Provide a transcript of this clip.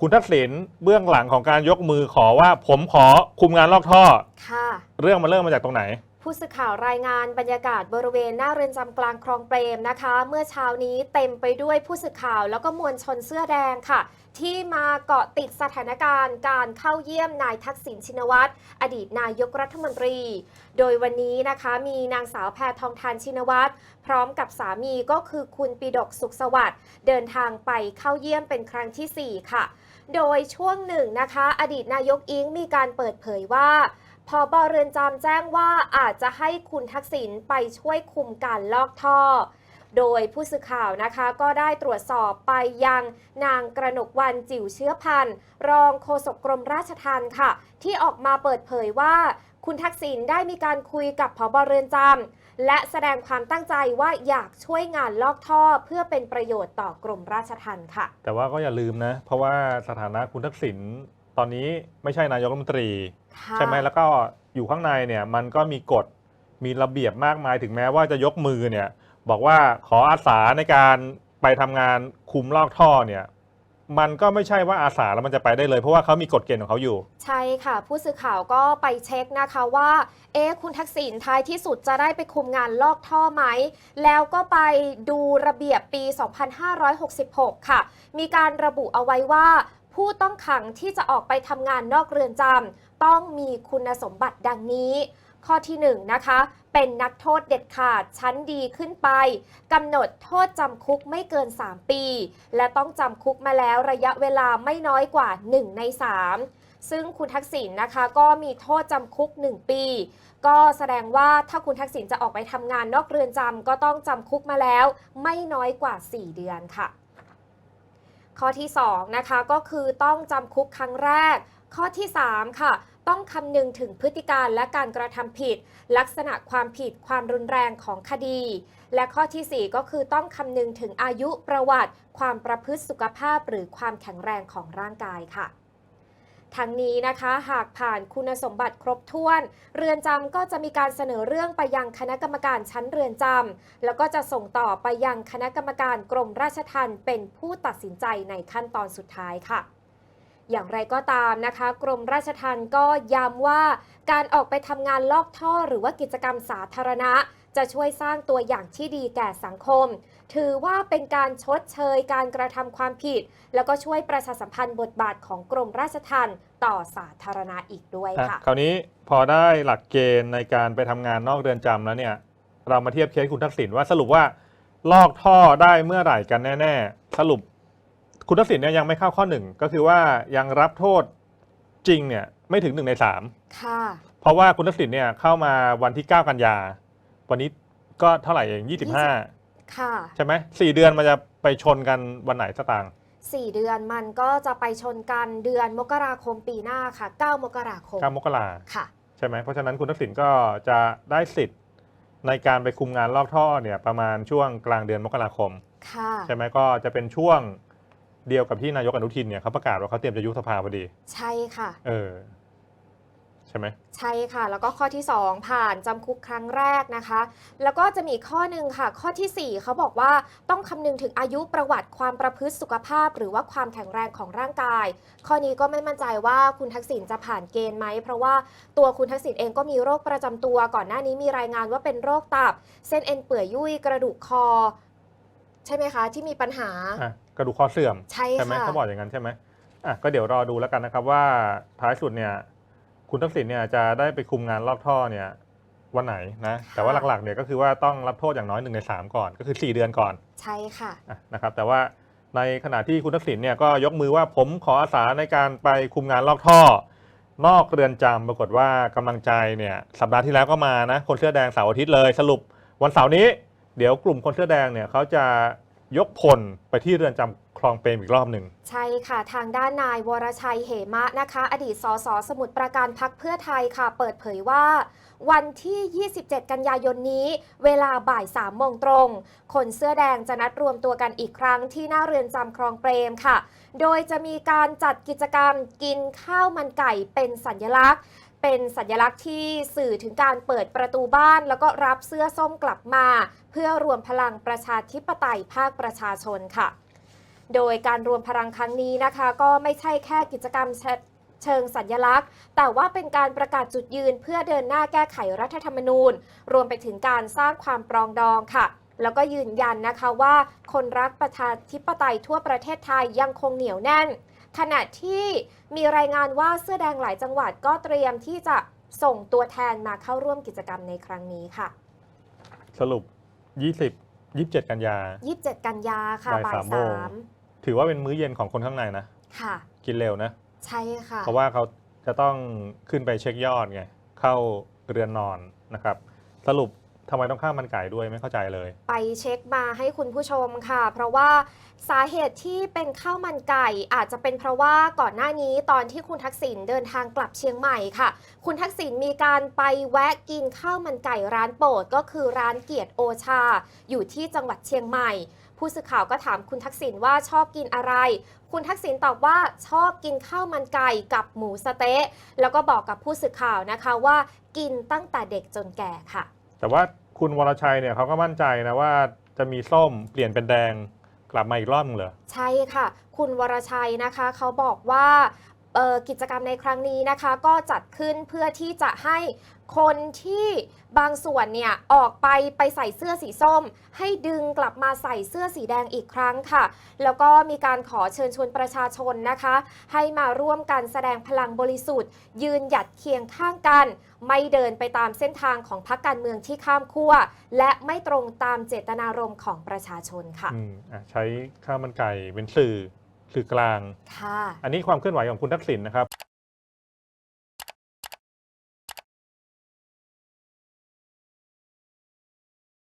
คุณทักษิณเบื้องหลังของการยกมือขอว่าผมขอคุมงานลอกท่อ ค่ะ เรื่องมันเริ่มมาจากตรงไหน ผู้สื่อข่าวรายงานบรรยากาศบริเวณหน้าเรือนจำกลางคลองเปรมนะคะ เมื่อเช้านี้เต็มไปด้วยผู้สื่อข่าวแล้วก็มวลชนเสื้อแดงค่ะ ที่มาเกาะติดสถานการณ์ การเข้าเยี่ยมนายทักษิณชินวัตรอดีตนายกรัฐมนตรี โดยวันนี้นะคะมีนางสาวแพทองทานชินวัตรพร้อมกับสามีก็คือคุณปิดกสุขสวัสดิ์เดินทางไปเข้าเยี่ยมเป็นครั้งทีสี่4 ค่ะ โดยช่วงหนึ่งนะคะ อดีตนายกอิงมีการเปิดเผยว่าพอบเรือนจำแจ้งว่าอาจจะให้คุณทักษิณไปช่วยคุมการลอกท่อ โดยผู้สื่อข่าวนะคะก็ได้ตรวจสอบไปยังนางกระหนกวันจิ๋วเชื้อพันธ์รองโฆษกกรมราชทัณฑ์ค่ะ ที่ออกมาเปิดเผยว่า คุณทักษิณได้มีการคุยกับผบเรือนจำและแสดงความตั้งใจว่าอยากช่วยงานลอกท่อเพื่อเป็นประโยชน์ต่อกรมราชทัณฑ์ค่ะ แต่ว่าก็อย่าลืมนะ เพราะว่าสถานะคุณทักษิณตอนนี้ไม่ใช่นายกรัฐมนตรีค่ะใช่ไหมแล้วก็อยู่ข้างในเนี่ยมันก็มีกฎมีระเบียบมากมายถึงแม้ว่าจะยกมือเนี่ย บอกว่าขออาสาในการไปทำงานคุมลอกท่อเนี่ย มันก็ไม่ใช่ว่าอาสาแล้วมันจะไปได้เลย เพราะว่าเขามีกฎเกณฑ์ของเขาอยู่ ใช่ค่ะ ผู้สื่อข่าวก็ไปเช็คนะคะว่า เอ๊ะคุณทักษิณท้ายที่สุดจะได้ไปคุมงานลอกท่อไหม แล้วก็ไปดูระเบียบปี 2566 ค่ะ มีการระบุเอาไว้ว่า ผู้ต้องขังที่จะออกไปทำงานนอกเรือนจำต้องมีคุณสมบัติดังนี้ ข้อที่ 1 นะคะ เป็นนักโทษเด็ดขาดชั้นดีขึ้นไปกำหนดโทษจำคุกไม่เกิน 3 ปี และต้องจำคุกมาแล้วระยะเวลาไม่น้อยกว่า 1 ใน 3 ซึ่งคุณทักษิณนะคะก็มีโทษจำคุก 1 ปี ก็แสดงว่าถ้าคุณทักษิณจะออกไปทำงานนอกเรือนจำก็ต้องจำคุกมาแล้ว ไม่น้อยกว่า 4 เดือนค่ะ ข้อที่2นะคะก็คือต้องจำคุกครั้งแรก ข้อที่ 3 ค่ะ ต้องคำนึงถึงพฤติการและการกระทำผิด ลักษณะความผิดความรุนแรงของคดี และข้อทีสี่ 4 ก็คือต้องคำนึงถึงอายุประวัติ ความประพฤติสุขภาพ หรือความแข็งแรงของร่างกายค่ะทั้งนี้นะคะหากผ่านคุณสมบัติครบถ้วน เรือนจำก็จะมีการเสนอเรื่องไปยังคณะกรรมการชั้นเรือนจำแล้วก็จะส่งต่อไปยังคณะกรรมการกรมราชทัณฑ์เป็นผู้ตัดสินใจในขั้นตอนสุดท้ายค่ะ อย่างไรก็ตามนะคะ กรมราชทัณฑ์ก็ย้ำว่า การออกไปทำงานลอกท่อหรือว่ากิจกรรมสาธารณะ จะช่วยสร้างตัวอย่างที่ดีแก่สังคม ถือว่าเป็นการชดเชยการกระทำความผิด แล้วก็ช่วยประชาสัมพันธ์บทบาทของกรมราชทัณฑ์ต่อสาธารณะอีกด้วยค่ะ คราวนี้พอได้หลักเกณฑ์ในการไปทำงานนอกเรือนจำแล้วเนี่ยเรามาเทียบเคสคุณทักษิณว่าสรุปว่าลอกท่อได้เมื่อไหร่กันแน่ ๆ สรุป คุณทักษิณเนี่ยยังไม่เข้าข้อหนึ่งก็คือว่ายังรับโทษจริงเนี่ยไม่ถึงหนึ่งในสามค่ะเพราะว่าคุณทักษิณเนี่ยเข้ามาวันที่ 9 กันยา วันนี้ก็เท่าไหร่เอง25 ค่ะ ใช่ไหมสี่เดือนมันจะไปชนกันวันไหนสตางค์สี่เดือนมันก็จะไปชนกันเดือนมกราคมปีหน้าค่ะ 9 มกราคม9มกราค่ะ ใช่ไหมเพราะฉะนั้นคุณทักษิณก็จะได้สิทธิ์ในการไปคุมงานลอกท่อเนี่ยประมาณช่วงกลางเดือนมกราคม ค่ะ ใช่ไหมก็จะเป็นช่วง เดียวกับที่นายกอนุทินเนี่ยเขาประกาศว่าเขาเตรียมจะยุบสภาพอดี ใช่ค่ะ เออใช่ไหมใช่ค่ะ แล้วก็ข้อที่ 2 ผ่านจำคุกครั้งแรกนะคะ แล้วก็จะมีอีกข้อหนึ่งค่ะ ข้อทีสี่ 4 เขาบอกว่าต้องคำนึงถึงอายุประวัติความประพฤติสุขภาพ หรือว่าความแข็งแรงของร่างกาย ข้อนี้ก็ไม่มั่นใจว่าคุณทักษิณจะผ่านเกณฑ์ไหม เพราะว่าตัวคุณทักษิณเองก็มีโรคประจำตัว ก่อนหน้านี้มีรายงานว่าเป็นโรคตับ เส้นเอ็นเปื่อยยุ่ยกระดูกคอ ใช่ไหมคะ ที่มีปัญหาอะ กระดูกคอเสื่อมใช่ใช่ไหมค่ะเขาบอกอย่างนั้นใช่ไหมอะก็เดี๋ยวรอดูแล้วกันนะครับว่าท้ายสุดเนี่ยคุณทักษิณเนี่ยจะได้ไปคุมงานลอกท่อเนี่ยวันไหนนะแต่ว่าหลักๆเนี่ยก็คือว่าต้องรับโทษอย่างน้อยหนึ่งในสามก่อนก็คือ 4 เดือนก่อน ใช่ค่ะอะนะครับแต่ว่าในขณะที่คุณทักษิณเนี่ยก็ยกมือว่าผมขออาสาในการไปคุมงานลอกท่อ นอกเรือนจำปรากฏว่ากำลังใจเนี่ยสัปดาห์ที่แล้วก็มานะคนเสื้อแดงเสาร์อาทิตย์เลยสรุปวันเสาร์นี้ เดี๋ยวกลุ่มคนเสื้อแดงเนี่ยเขาจะ ยกพลไปที่เรือนจำคลองเปรมอีกรอบหนึ่ง ใช่ค่ะทางด้านนายวรชัยเหมะนะคะ อดีตสสสมุทรปราการพักเพื่อไทยค่ะ เปิดเผยว่า วันที่ 27 กันยายนนี้ เวลาบ่าย3โมงตรง คนเสื้อแดงจะนัดรวมตัวกันอีกครั้งที่หน้าเรือนจำคลองเปรมค่ะ โดยจะมีการจัดกิจกรรมกินข้าวมันไก่เป็นสัญลักษณ์ เป็นสัญลักษณ์ที่สื่อถึงการเปิดประตูบ้าน แล้วก็รับเสื้อส้มกลับมา เพื่อรวมพลังประชาธิปไตยภาคประชาชนค่ะ โดยการรวมพลังครั้งนี้นะคะ ก็ไม่ใช่แค่กิจกรรมเชิงสัญลักษณ์ แต่ว่าเป็นการประกาศจุดยืนเพื่อเดินหน้าแก้ไขรัฐธรรมนูญ รวมไปถึงการสร้างความปรองดองค่ะ แล้วก็ยืนยันนะคะว่าคนรักประชาธิปไตยทั่วประเทศไทยยังคงเหนียวแน่น ขณะที่มีรายงานว่าเสื้อแดงหลายจังหวัดก็เตรียมที่จะส่งตัวแทนมาเข้าร่วมกิจกรรมในครั้งนี้ค่ะ สรุป 20 27 กันยา 27 กันยาค่ะบ่ายบ่ายสามโมงสามถือว่าเป็นมื้อเย็นของคนข้างในนะ ค่ะ กินเร็วนะ ใช่ค่ะ เพราะว่าเขาจะต้องขึ้นไปเช็คยอดไง เข้าเรือนนอนนะครับ สรุป ทำไมต้องข้ามมันไก่ด้วยไม่เข้าใจเลย ไปเช็คมาให้คุณผู้ชมค่ะ เพราะว่าสาเหตุที่เป็นข้าวมันไก่อาจจะเป็นเพราะว่าก่อนหน้านี้ตอนที่คุณทักษิณเดินทางกลับเชียงใหม่ค่ะ คุณทักษิณมีการไปแวะกินข้าวมันไก่ร้านโปรดก็คือร้านเกียรติโอชา อยู่ที่จังหวัดเชียงใหม่ ผู้สื่อข่าวก็ถามคุณทักษิณว่าชอบกินอะไร คุณทักษิณตอบว่าชอบกินข้าวมันไก่กับหมูสะเต๊ะ แล้วก็บอกกับผู้สื่อข่าวนะคะว่า กินตั้งแต่เด็กจนแก่ค่ะ แต่ว่าคุณวรชัยเนี่ยเขาก็มั่นใจนะว่าจะมีส้มเปลี่ยนเป็นแดงกลับมาอีกรอบนึงเหรอ ใช่ค่ะ คุณวรชัยนะคะเขาบอกว่ากิจกรรมในครั้งนี้นะคะ ก็จัดขึ้นเพื่อที่จะให้ คนที่บางส่วนเนี่ยออกไปไปใส่เสื้อสีส้ม ให้ดึงกลับมาใส่เสื้อสีแดงอีกครั้งค่ะ แล้วก็มีการขอเชิญชวนประชาชนนะคะ ให้มาร่วมกันแสดงพลังบริสุทธิ์ ยืนหยัดเคียงข้างกัน ไม่เดินไปตามเส้นทางของพรรคการเมืองที่ข้ามขั้วและไม่ตรงตามเจตนารมณ์ของประชาชนค่ะอืมอะใช้ข้าวมันไก่เป็นสื่อสื่อกลาง ค่ะ อันนี้ความเคลื่อนไหวของคุณทักษิณนะครับ